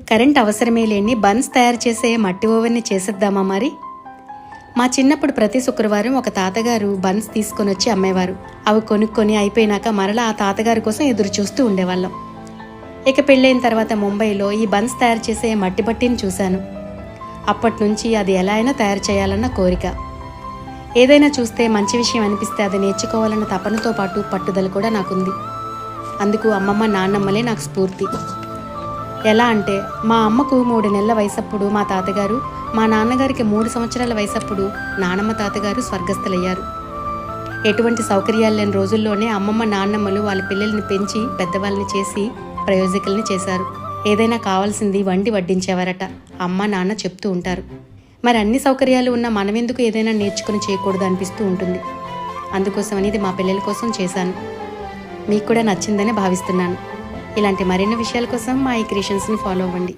Current అవసరమే లేని buns తయారు చేసే మట్టి ఓవెన్ని చేసేద్దామా మరి? మా చిన్నప్పుడు ప్రతి శుక్రవారం ఒక తాతగారు బన్స్ తీసుకొని వచ్చి అమ్మేవారు. అవి కొనుక్కొని అయిపోయినాక మరలా ఆ తాతగారి కోసం ఎదురు చూస్తూ ఉండేవాళ్ళం. ఇక పెళ్ళైన తర్వాత ముంబైలో ఈ బన్స్ తయారు చేసే మట్టి బట్టిని చూశాను. అప్పటి నుంచి అది ఎలా అయినా తయారు చేయాలన్న కోరిక. ఏదైనా చూస్తే మంచి విషయం అనిపిస్తే అది నేర్చుకోవాలన్న తపనతో పాటు పట్టుదల కూడా నాకుంది. అందుకు అమ్మమ్మ నాన్నమ్మలే నాకు స్ఫూర్తి. ఎలా అంటే మా అమ్మకు మూడు నెలల వయసప్పుడు మా తాతగారు మా నాన్నగారికి మూడు సంవత్సరాల వయసప్పుడు నానమ్మ తాతగారు స్వర్గస్థులయ్యారు. ఎటువంటి సౌకర్యాలు లేని రోజుల్లోనే అమ్మమ్మ నాన్నమ్మలు వాళ్ళ పిల్లల్ని పెంచి పెద్దవాళ్ళని చేసి ప్రయోజకుల్ని చేశారు. ఏదైనా కావాల్సింది వండి వడ్డించేవారట అమ్మ నాన్న చెప్తూ ఉంటారు. మరి అన్ని సౌకర్యాలు ఉన్న మనమెందుకు ఏదైనా నేర్చుకుని చేయకూడదు అనిపిస్తూ ఉంటుంది. అందుకోసమని ఇది మా పిల్లల కోసం చేశాను. మీకు కూడా నచ్చిందని భావిస్తున్నాను. ఇలాంటి మరిన్ని విషయాల కోసం మా ఈ క్రియేషన్స్ని ఫాలో అవ్వండి.